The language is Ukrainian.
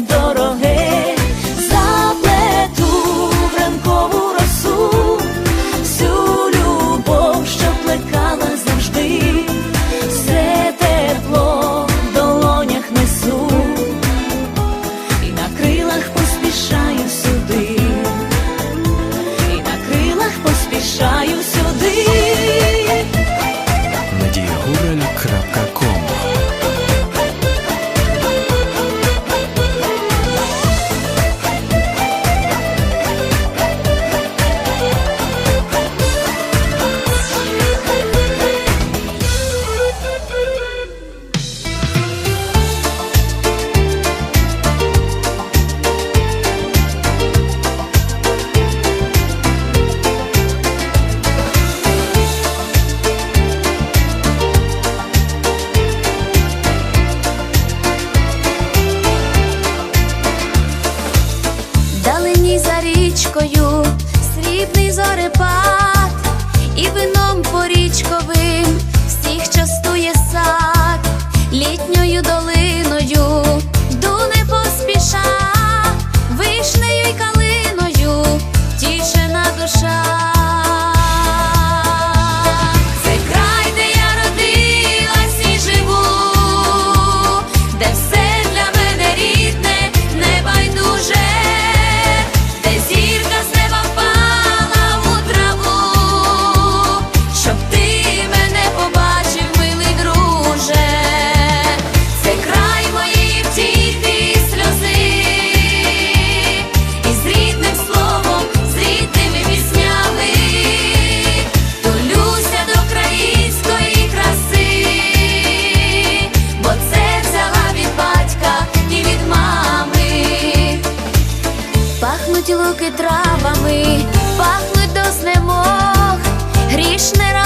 te adoro, hey. вдалині за річкою, срібний зорепад, і вином порічковим всіх частує сад літньою долиною. травами, пахнуть до знемог, грішне.